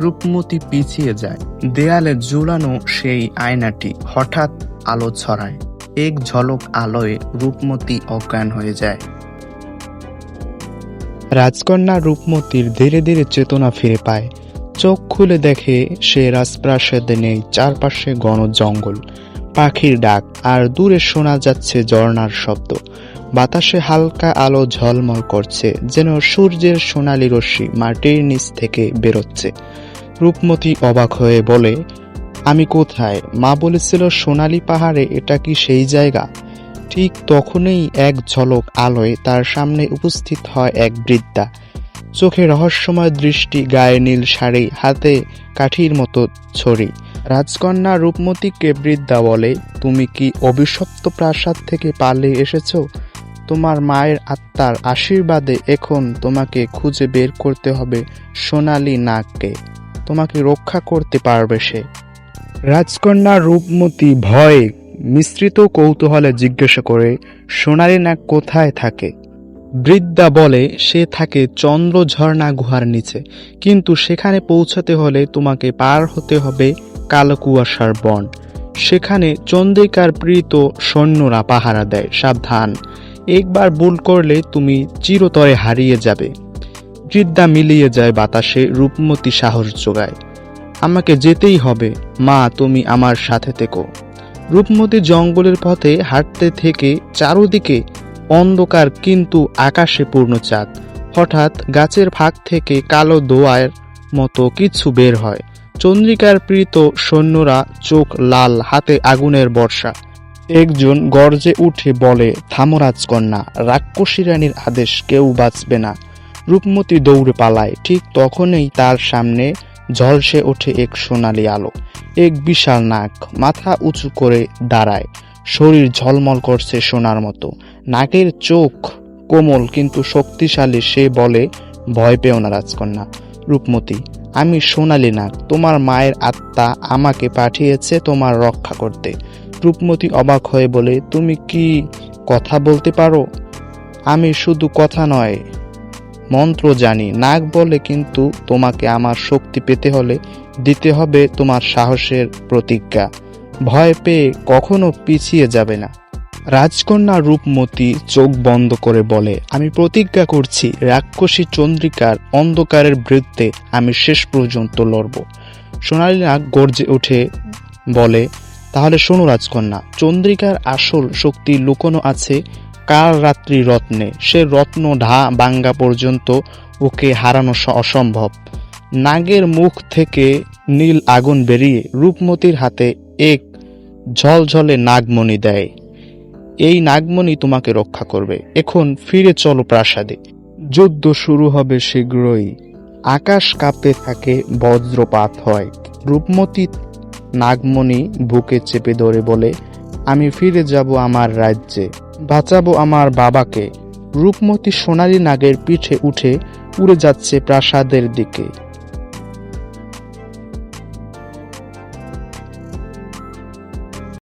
রূপমতি পিছিয়ে যায়। দেয়ালে ঝুলানো সেই আয়নাটি হঠাৎ আলো ছড়ায়। এক ঝলক আলোয় রূপমতি অজ্ঞান হয়ে যায়। রাজকন্যা রূপমতির ধীরে ধীরে চেতনা ফিরে পায়। চোখ খুলে দেখে সে রাজপ্রাসাদে নেই, চারপাশে ঘন জঙ্গল, পাখির ডাক, আর দূরে শোনা যাচ্ছে ঝর্ণার শব্দ। বাতাসে হালকা আলো ঝলমল করছে, যেন সূর্যের সোনালি রশ্মি মাটির নিচ থেকে বেরোচ্ছে। রূপমতি অবাক হয়ে বলে, আমি কোথায়? মা বলেছিল সোনালি পাহাড়ে এটা কি সেই জায়গা? ঠিক তখনই এক ঝলক আলোয় তার সামনে উপস্থিত হয় এক বৃদ্ধা। চোখে রহস্যময় দৃষ্টি, গায়ে নীল শাড়ি, হাতে কাঠির মতো ছড়ি। রাজকন্যা রূপমতিকে বৃদ্ধা বলে, তুমি কি অভিশপ্ত প্রাসাদ থেকে পালিয়ে এসেছ? তোমার মায়ের আত্মার আশীর্বাদে এখন তোমাকে খুঁজে বের করতে হবে সোনালী নাককে। তোমাকে রক্ষা করতে পারবে সে। রাজকন্যা রূপমতি ভয়ে মিশ্রিত কৌতূহলে জিজ্ঞাসা করে, সোনালী নাক কোথায় থাকে? বৃদ্ধা বলে, সে থাকে চন্দ্র ঝর্ণা গুহার নিচে। কিন্তু সেখানে পৌঁছাতে হলে তোমাকে পার হতে হবে কালো কুয়াশার বন। সেখানে চন্দ্রিকার প্রীত সৈন্যরা পাহারা দেয়। সাবধান। একবার ভুল করলে তুমি চিরতরে হারিয়ে যাবে। বৃদ্ধা মিলিয়ে যায় বাতাসে রূপমতি সাহস যোগায়। আমাকে যেতেই হবে, মা, তুমি আমার সাথে থেকো। রূপমতি জঙ্গলের পথে হাঁটতে থেকে চারদিকে অন্ধকার কিন্তু আকাশে পূর্ণ চাঁদ। হঠাৎ গাছের ফাঁক থেকে কালো দোয়ার মতো কিছু বের হয়। চন্দ্রিকার প্রীত সৈন্যরা চোখ লাল, হাতে আগুনের বর্ষা। একজন গর্জে উঠে বলে, থামো রাজকন্যা, রাক্ষসী রানীর আদেশ কেউ বাঁচবে না। রূপমতি দৌড়ে পালায়। ঠিক তখনই তার সামনে ঝলসে ওঠে এক সোনালি আলো। এক বিশাল নাক, মাথা উঁচু করে দাঁড়ায়। শরীর ঝলমল করছে সোনার মতো। নাকের চোখ কোমল, কিন্তু শক্তিশালী। সে বলে, ভয় পেও না রাজকন্যা। রূপমতি, আমি সোনালী নাগ তোমার মায়ের আত্মা আমাকে পাঠিয়েছে তোমার রক্ষা করতে। রূপমতি অবাক হয়ে বলে, তুমি কি কথা বলতে পারো? আমি শুধু কথা নয়, মন্ত্র জানি। নাক বলে কিন্তু তোমাকে আমার শক্তি পেতে হলে দিতে হবে তোমার সাহসের প্রতিজ্ঞা। ভয় পেয়ে কখনো পিছিয়ে যাবে না। রাজকন্যা রূপমতি চোখ বন্ধ করে বলে, আমি প্রতিজ্ঞা করছি, রাক্ষসী চন্দ্রিকার অন্ধকারের বিরুদ্ধে আমি শেষ পর্যন্ত লড়ব। সোনালী নাগ গর্জে উঠে বলে তাহলে শোনো রাজকন্যা, চন্দ্রিকার আসল শক্তি লুকোনো আছে কার রাত্রি রত্নে। সে রত্ন ঢা বাঙ্গা পর্যন্ত ওকে হারানো অসম্ভব। নাগের মুখ থেকে নীল আগুন বেরিয়ে রূপমতির হাতে এক ঝলঝলে নাগমণি দেয়। এই নাগমণি তোমাকে রক্ষা করবে। এখন ফিরে চলো প্রাসাদে। যুদ্ধ শুরু হবে শীঘ্রই। আকাশ কাঁপতে থাকে, বজ্রপাত হয়। রূপমতি নাগমণি বুকে চেপে ধরে বলে, আমি ফিরে যাব আমার রাজ্যে। বাঁচাবো আমার বাবাকে। রূপমতি সোনালী নাগের পিঠে উঠে উড়ে যাচ্ছে প্রাসাদের দিকে।